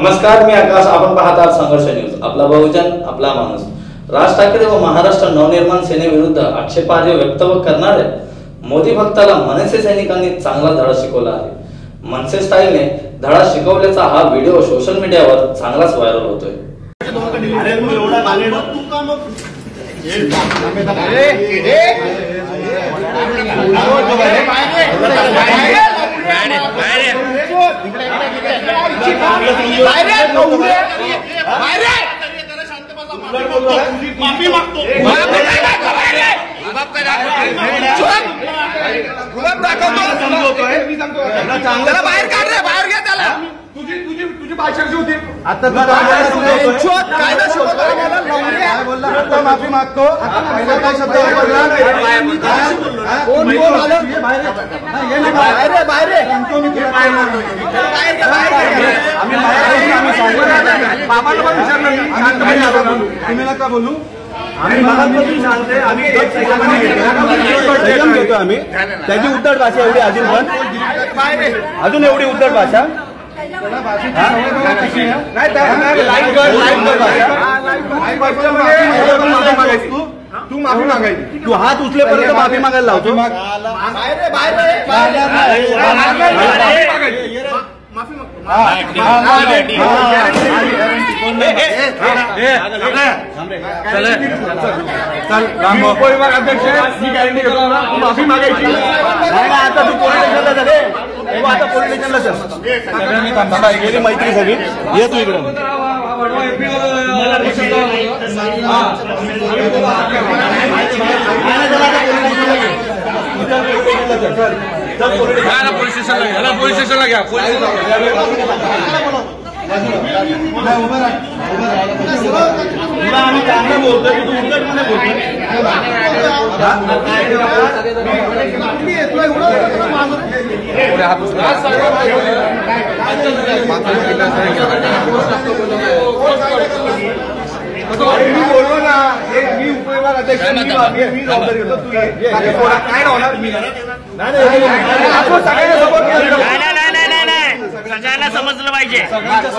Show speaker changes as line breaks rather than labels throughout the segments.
नमस्कार मी आकाश आपण पाहत आहात संघर्ष न्यूज आपला बहुजन आपला माणूस राज ठाकरे व महाराष्ट्र नवनिर्माण सेनेविरुद्ध आक्षेपार्ह वक्तव्य करणाऱ्या मोदी भक्ताला मनसे सैनिकांनी चांगला धडा शिकवला आहे मनसे स्टाईलने धडा शिकवल्याचा हा व्हिडिओ सोशल मीडियावर चांगलाच व्हायरल होतोय
माफी मागतो त्याला बाहेर काढ रे बाहेर घ्या त्याला. तुझी तुझी तुझी भाषा कशी होती.
आता तू
शोध, कायदा शोध.
काय बोलला? आता माफी मागतो. आता पहिला काय शब्द वापरला हा?
कोण कोण आलं?
ये बाहेर. ये. हा, ये ना
बाहेर. रे बाहेर रे
सांगतो मी तुला. काय बोलतो.
बाहेर घ्या, बाहेर. घ्या.
आम्ही बाहेर आम्ही सांगतो.
बाबांना पण विचारलं मी.
आम्ही बाहेर नका बोलू. तुम्ही नका बोलू. आम्ही मगापासून सांगते आम्ही एक सेकंदाने घेतो. संयम घेतो आम्ही त्याची उद्धट भाषा एवढी अजून पण. अजून एवढी उद्धट भाषा.
तू माफी मागायची
तू हात उचलेपर्यंत माफी मागायला लावतो
माफी मागायची. तू
आता तू स्टेशनला जा रे. तू आता पोलीस स्टेशनला चल. बाबा, गेली मैत्री सगळी ये तू इकडे
पोलीस स्टेशनला पोलीस स्टेशनला घ्या
तुला आम्ही चांगलं बोलतोय की तू उद्धटपणे बोलतोय
मी बोललो ना मी उपविभाग अध्यक्ष मी मी- मी जबाबदारी घेतो तू काय नाही होणार नाही, नाही. आपण सगळ्यांना support केलं.
नाही नाही नाही नाही नाही. सगळ्यांना समजलं पाहिजे.
सगळ्यांच्या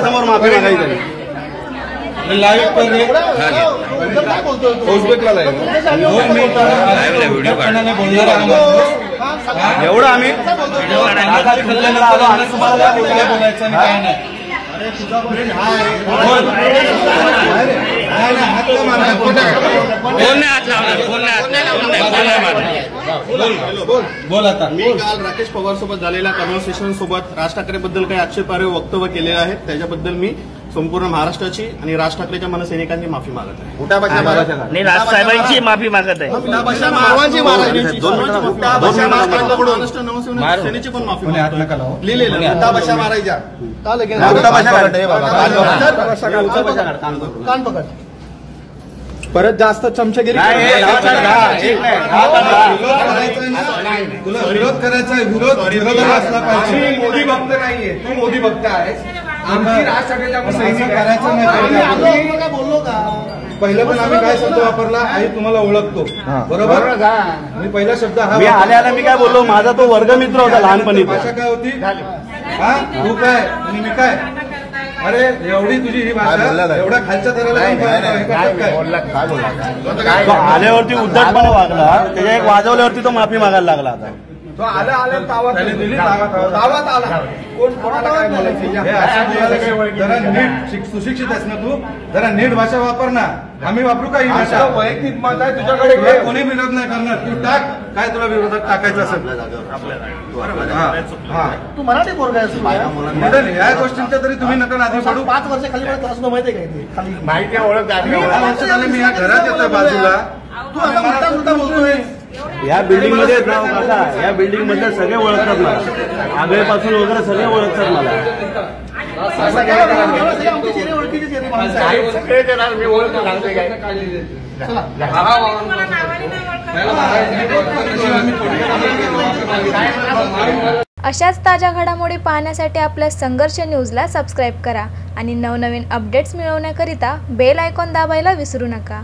समोर माफी मागायची. लाईव्ह कर रे फेसबुकला लाईव्ह एवढं आम्ही आलो तुम्हाला बोलायचं आणि काय नाही बोल. आता
मी काल राकेश पवार सोबत झालेल्या कन्व्हर्सेशन सोबत राज ठाकरे बद्दल काही आक्षेपार्ह वक्तव्य केले आहेत त्याच्याबद्दल मी संपूर्ण महाराष्ट्राची आणि राज ठाकरेच्या मनसैनिकांनी माफी मागत आहे.
आणि राजसाहेबांची माफी मागत आहे.
सर्वांची महाराष्ट्राची पण माफी लिहिलेलं.
परत जास्त चमचगिरी
विरोध करायचा आहे विरोध विरोधाला असला पाहिजे.
मोदी भक्त नाहीये. तू मोदी भक्त आहेस. राज
करायचं नाही. पहिलं. पहिलं पण आम्ही काय शब्द वापरला आई तुम्हाला ओळखतो. बरोबर? मी पहिला शब्द हा
मी आल्या आल्या मी काय बोललो माझा तो वर्गमित्र होता लहानपणी
भाषा काय होती? हा? तू काय? मी काय? अरे एवढी तुझी ही भाषा एवढ्या खालच्या
तो आल्यावरती उद्धटपणे वागला. त्याच्या एक वाजवल्यावरती तो माफी मागायला लागला आता.
तो आला आला तावात
तावात
आला. कोण कोणाला काय बोलायचं?
हे नीट शिक- सुशिक्षित आहेस ना तू? जरा नीट भाषा वापर ना. आम्ही वापरू का ही भाषा?
वैयक्तिक मत आहे तुझ्याकडे.
कोणी विरोध नाही करणार. तू टाक. काय तुला विरोधात टाकायचं असेल.
तू मराठी पोरगा आहेस तू, या?
गोष्टींच्या तरी तुम्ही नका आधी पडू.
पाच वर्ष खाली मला त्रास होतो माहितीये का
माहिती आहे, ओळख
मी या घरात येतोय बाजूला.
तू आता बोलतोय.
या बिल्डिंगमध्ये काका या बिल्डिंग मधले सगळे ओळखतात मला. आगळेपासून वगैरे सगळे ओळखतात मला.
मी ओळखतो सांगते काय?
अशाच ताज्या घडामोडी पाहण्यासाठी आपल्या संघर्ष न्यूजला सबस्क्राईब करा आणि नवनवीन अपडेट्स मिळवण्याकरिता बेल आयकॉन दाबायला विसरू नका.